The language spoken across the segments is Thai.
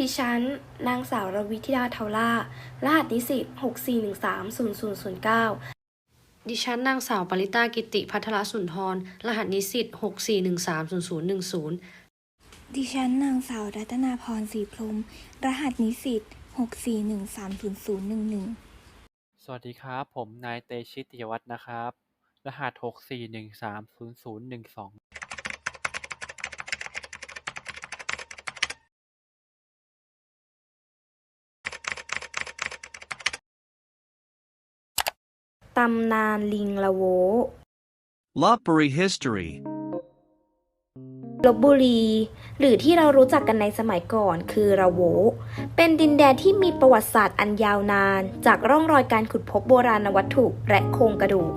ดิฉัน นางสาวรวิธิดาเทาล่า รหัสนิสิต64130009 ดิฉันนางสาวปริตากิติพัทรสุนทร รหัสนิสิต64130010 ดิฉันนางสาวรัตนาพรศรีพรม รหัสนิสิต64130011 สวัสดีครับ ผมนายเตชิตติยวัฒนนะครับ รหัส 64130012 ตำนานลิงละโว Lopburi History ลบบุรี หรือที่เรารู้จักกันในสมัยก่อนคือระโว เป็นดินแดนที่มีประวัติศาสตร์อันยาวนาน จากร่องรอยการขุดพบโบราณวัตถุและโครงกระดูก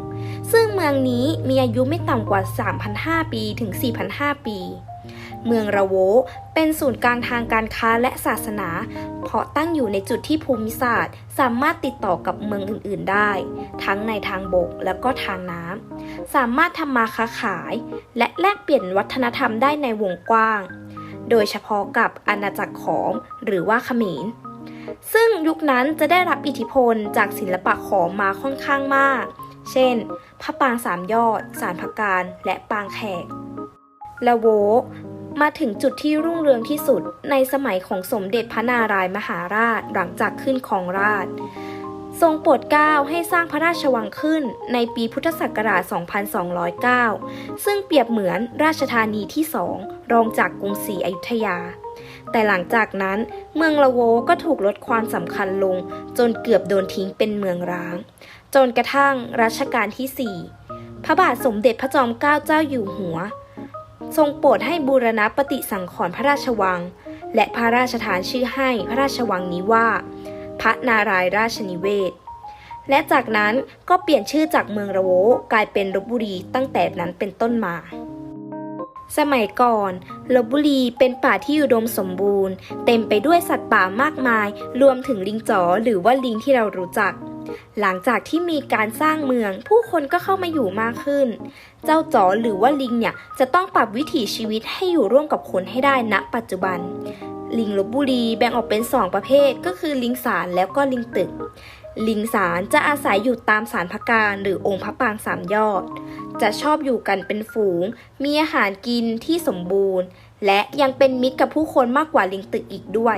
ซึ่งเมืองนี้มีอายุไม่ต่ำกว่า 3,500 ปีถึง 4,500 ปี เมืองระโว เป็นศูนย์กลางทางการค้าและศาสนา เพราะตั้งอยู่ในจุดที่ภูมิศาสตร์ สามารถติดต่อกับเมืองอื่น ๆ ได้ ทั้งในทางบกและก็ทางน้ำ สามารถทำมาค้าขาย และแลกเปลี่ยนวัฒนธรรมได้ในวงกว้าง โดยเฉพาะกับอาณาจักรขอมหรือว่าขมรซึ่งยุคนั้นจะได้รับอิทธิพลจากศิลปะขอมมาค่อนข้างมาก เช่น พระปางสามยอด สารพกการ และปางแขกละโว มาถึงจุดที่รุ่งเรืองที่สุดในสมัยของสมเด็จพระนารายมหาราชหลังจากขึ้นครองราช ทรงโปรดเกล้าให้สร้างพระราชวังขึ้นในปีพุทธศักราช 2209 ซึ่งเปรียบเหมือนราชธานีที่สองรองจากกรุงศรีอยุธยา แต่หลังจากนั้นเมืองละโวก็ถูกลดความสำคัญลง จนเกือบโดนทิ้งเป็นเมืองร้าง จนกระทั่งรัชกาลที่ 4 พระบาทสมเด็จพระจอมเกล้าเจ้าอยู่หัว ทรงโปรดให้บูรณะปฏิสังขรณ์พระราชวัง และพระราชทานชื่อให้พระราชวังนี้ว่า พระนารายราชนิเวศ และจากนั้นก็เปลี่ยนชื่อจากเมืองระโวกลายเป็นลบบุรีตั้งแต่นั้นเป็นต้นมา สมัยก่อนลบบุรีเป็นป่าที่อุดมสมบูรณ์ เต็มไปด้วยสัตว์ป่ามากมาย รวมถึงลิงจ๋อหรือว่าลิงที่เรารู้จัก หลังจากที่มีการสร้างเมือง ผู้คนก็เข้ามาอยู่มากขึ้น เจ้าจ๋อหรือว่าลิงเนี่ยจะต้องปรับวิถีชีวิตให้อยู่ร่วมกับคนให้ได้ณปัจจุบัน ลิงลบบุรีแบ่งออกเป็น 2 ประเภทก็คือลิงสารแล้วก็ลิงตึก ลิงสารจะอาศัยอยู่ตามสารพการหรือองค์พระปางสามยอด จะชอบอยู่กันเป็นฝูง มีอาหารกินที่สมบูรณ์ และยังเป็นมิตรกับผู้คนมากกว่าลิงตึกอีกด้วย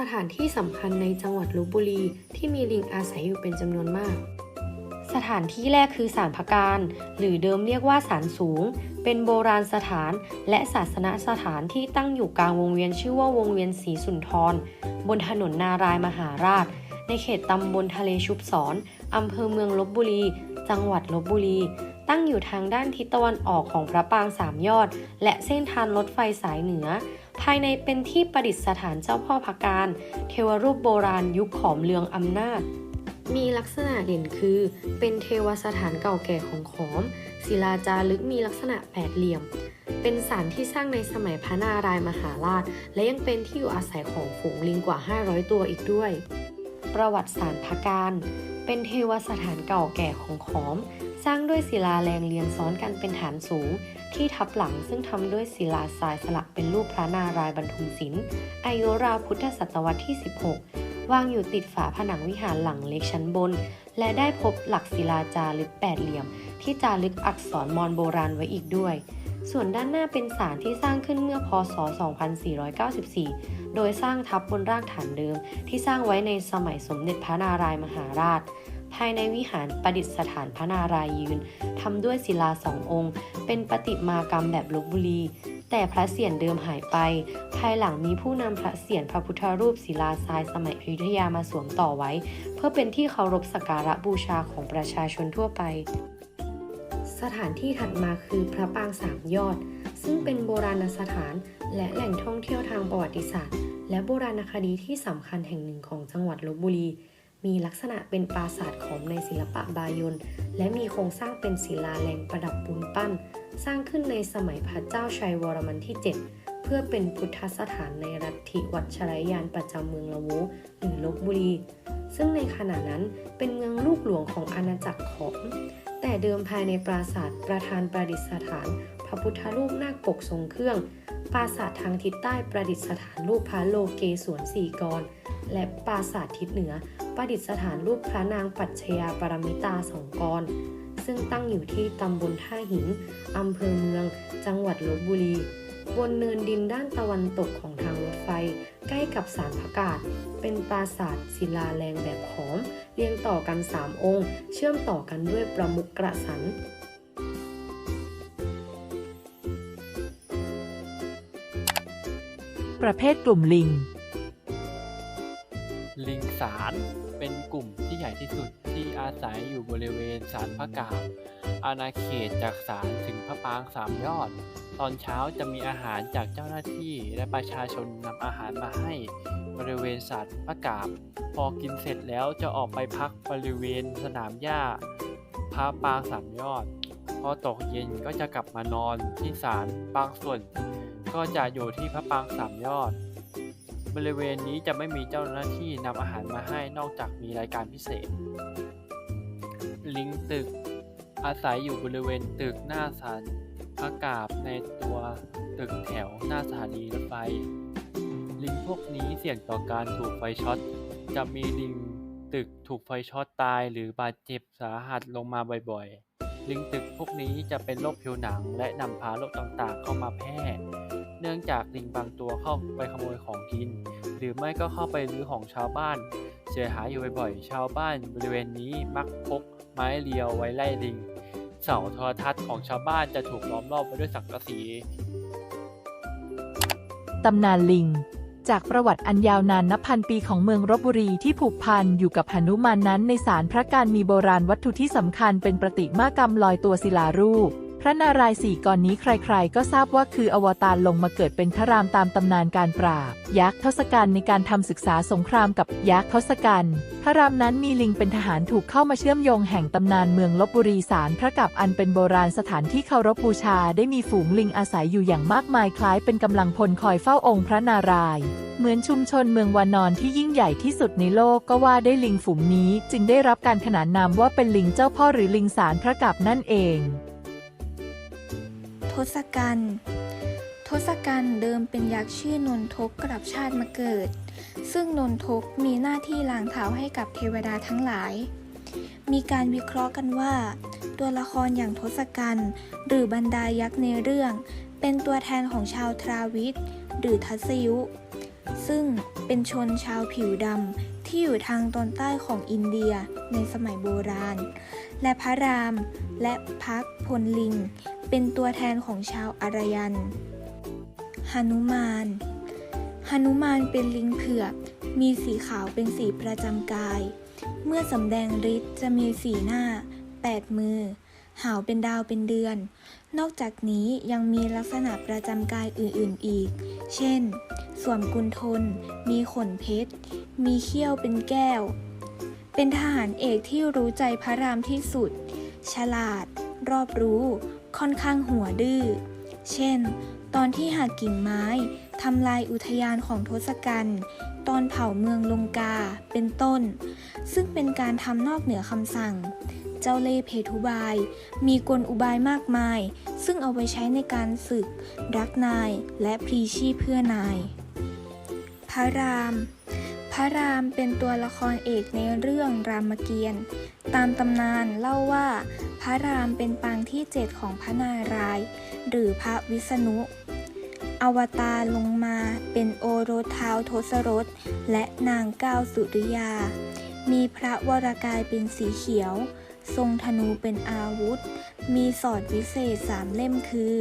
สถานที่สำคัญในจังหวัดลบบุรีที่มีลิงอาศัยอยู่เป็นจำนวนมาก สถานที่แรกคือศาลพระการ หรือเดิมเรียกว่าศาลสูง เป็นโบราณสถานและศาสนสถานที่ตั้งอยู่กลางวงเวียนชื่อว่าวงเวียนศรีสุนทร บนถนนนารายมหาราช ในเขตตำบลทะเลชุบสอนอำเภอเมืองลบบุรี จังหวัดลบบุรี ตั้งอยู่ทางด้านทิศตะวันออกของพระปางสามยอด และเส้นทางรถไฟสายเหนือ ภายในเป็นที่ประดิษฐานเจ้าพ่อพระการ เทวรูปโบราณยุคขอมเลืองอำนาจ มีลักษณะเด่นคือ เป็นเทวสถานเก่าแก่ของขอม ศิลาจารึกมีลักษณะแปดเหลี่ยม เป็นศาลที่สร้างในสมัยพระนารายมหาราช และยังเป็นที่อยู่อาศัยของฝูงลิงกว่า 500 ตัวอีกด้วย ประวัติศาสตร์พการ เป็นเทวสถานเก่าแก่ของขอม สร้างด้วยศิลาแรงเรียงซ้อนกันเป็นฐานสูง ที่ทับหลังซึ่งทำด้วยศิลาทรายสลักเป็นรูปพระนารายณ์บรรทุมศิลป์อายุราวพุทธศตวรรษที่ 16 วางอยู่ติดฝาผนังวิหารหลังเล็กชั้นบน และได้พบหลักศิลาจารึกแปดเหลี่ยม ที่จารึกอักษรมอญโบราณไว้อีกด้วย ส่วนด้านหน้าเป็นศาลที่สร้างขึ้นเมื่อพศ 2494 โดยสร้างทับบนรากฐานเดิม ที่สร้างไว้ในสมัยสมเด็จพระนารายมหาราช ภายในวิหารประดิษฐานพระนารายยืนทำด้วยศิลาสององค์ เป็นประติมากรรมแบบลบบุรี แต่พระเศียรเดิมหายไป ภายหลังมีผู้นำพระเศียรพระพุทธรูปศิลาทรายสมัยอยุธยามาสวมต่อไว้ เพื่อเป็นที่เคารพสักการะบูชาของประชาชนทั่วไป สถานที่ถัดมาคือพระปางสามยอด ซึ่งเป็นโบราณสถานและแหล่งท่องเที่ยวทางประวัติศาสตร์ และโบราณคดีที่สำคัญแห่งหนึ่งของจังหวัดลบบุรี มีลักษณะเป็นปราสาทขอมในศิลปะบายนและมีโครงสร้างเป็นศิลาแรงประดับปูนปั้น สร้างขึ้นในสมัยพระเจ้าชัยวรมันที่ 7 เพื่อเป็นพุทธสถานในรัฐทิวัชรยานประจำเมืองละโวหรือลบบุรี ซึ่งในขณะนั้นเป็นเมืองลูกหลวงของอาณาจักรขอมแต่เดิมภายในปราสาทประธานประดิษฐาน พระพุทธรูปนาคปกทรงเครื่อง ปราสาททางทิศใต้ประดิษฐานรูปพระโลเกศวนสี่กร และปราสาททิศเหนือ ประดิษฐานรูปพระนางปัจฉยาปรมิตาสองกร ซึ่งตั้งอยู่ที่ตำบลท่าหินอำเภอเมือง จังหวัดลบบุรี บนเนินดินด้านตะวันตกของทางรถไฟ ใกล้กับสารพระกาศ เป็นปราสาทศิลาแรงแบบขอม เรียงต่อกัน 3 องค์ เชื่อมต่อกันด้วยประมุขกระสัน ประเภทกลุ่มลิง ลิงสารเป็นกลุ่มที่ใหญ่ที่สุดที่อาศัยอยู่บริเวณศาลพระกาบอาณาเขตจากศาลถึงพระปางสามยอด ตอนเช้าจะมีอาหารจากเจ้าหน้าที่และประชาชนนำอาหารมาให้บริเวณศาลพระกาบพอกินเสร็จแล้วจะออกไปพักบริเวณสนามหญ้าพระปางสามยอด พอตกเย็นก็จะกลับมานอนที่ศาลบางส่วน ก็จะอยู่ที่พระปรางสามยอด บริเวณนี้จะไม่มีเจ้าหน้าที่นำอาหารมาให้นอกจากมีรายการพิเศษ ลิงตึก อาศัยอยู่บริเวณตึกหน้าศาลพระกาบในตัวตึกแถวหน้าสถานีรถไฟ ลิงพวกนี้เสี่ยงต่อการถูกไฟช็อต จะมีลิงตึกถูกไฟช็อตตายหรือบาดเจ็บสาหัสลงมาบ่อยๆ ลิงตึกพวกนี้จะเป็นโรคผิวหนังและนำพาโรคต่างๆเข้ามาแพร่ เนื่องจากลิงบางตัวเข้าไปขโมยของกิน หรือไม่ก็เข้าไปรื้อของชาวบ้าน เสียหายอยู่บ่อยๆ ชาวบ้านบริเวณนี้มักพกไม้เรียวไว้ไล่ลิง เสาโทรทัศน์ของชาวบ้านจะถูกล้อมรอบไปด้วยสังกะสีตำนานลิง จากประวัติอันยาวนานนับพันปีของเมืองรบบุรีที่ผูกพันอยู่กับหนุมานนั้นในสารพระการมีโบราณวัตถุที่สำคัญเป็นประติมากรรมลอยตัวศิลารูป ระนารายณ์สี่กรนี้ใครๆ ก็ทราบว่าคืออวตารลงมาเกิดเป็นพระรามตามตำนานการปราบ ยักษ์ทศกัณฐ์ในการทำศึกษาสงครามกับยักษ์ทศกัณฐ์พระรามนั้นมีลิงเป็นทหารถูกเข้ามาเชื่อมโยงแห่งตำนานเมืองลบบุรีสารพระกับอันเป็นโบราณสถานที่เคารพบูชาได้มีฝูงลิงอาศัยอยู่อย่างมากมายคล้ายเป็นกำลังพลคอยเฝ้าองค์พระนารายณ์เหมือนชุมชนเมืองวานอนที่ยิ่งใหญ่ที่สุดในโลกก็ว่าได้ลิงฝูงนี้ จึงได้รับการขนานนามว่าเป็นลิงเจ้าพ่อหรือลิงสารพระกับนั่นเอง ทศกัณฐ์ทศกัณฐ์เดิมเป็นยักษ์ชื่อนนทกกลับชาติมาเกิด ซึ่งนนทกมีหน้าที่ล้างเท้าให้กับเทวดาทั้งหลาย มีการวิเคราะห์กันว่า ตัวละครอย่างทศกัณฐ์หรือบรรดายักษ์ในเรื่อง เป็นตัวแทนของชาวทราวิทหรือทัศยุ ซึ่งเป็นชนชาวผิวดำ ที่อยู่ทางตอนใต้ของอินเดียในสมัยโบราณ และพระราม และพักพลลิง เป็นตัวแทนของชาวอารยันหนุมานหนุมานเป็นลิงเผือก มีสีขาวเป็นสีประจำกาย เมื่อสำแดงฤทธิ์จะมีสีหน้า 8 มือ หาวเป็นดาวเป็นเดือน นอกจากนี้ยังมีลักษณะประจำกายอื่นๆอีก เช่น สวมกุนทน มีขนเพชร มีเขี้ยวเป็นแก้ว เป็นทหารเอกที่รู้ใจพระรามที่สุด ฉลาด รอบรู้ ค่อนข้างหัวดื้อ เช่น ตอนที่หักกิ่งไม้ทำลายอุทยานของทศกัณฐ์ตอนเผาเมืองลงกา เป็นต้น ซึ่งเป็นการทำนอกเหนือคำสั่ง เจ้าเล่ห์เพทุบาย มีกลอุบายมากมาย ซึ่งเอาไว้ใช้ในการศึก รักนายและพลีชีพเพื่อนาย ระราม พระรามเป็นตัวละครเอกในเรื่องรามเกียรติ์ ตามตำนานเล่าว่า พระรามเป็นปางที่เจ็ดของพระนารายณ์หรือพระวิษณุ อวตารลงมาเป็นโอรสเท้าวทศรถและนางก้าวสุริยา มีพระวรากายเป็นสีเขียว ทรงธนูเป็นอาวุธ มีสอดวิเศษสามเล่มคือ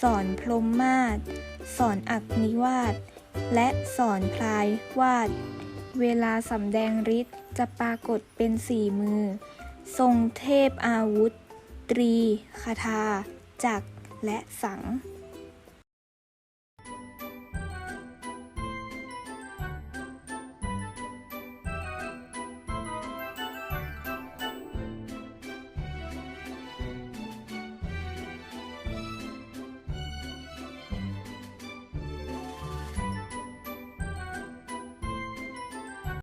สอนพรหมมาศสอนอักนิวาส และสอนพลายวาด เวลาสำแดงฤทธิ์จะปรากฏเป็นสี่มือ ทรงเทพอาวุธ ตรี คาถา จักร และสัง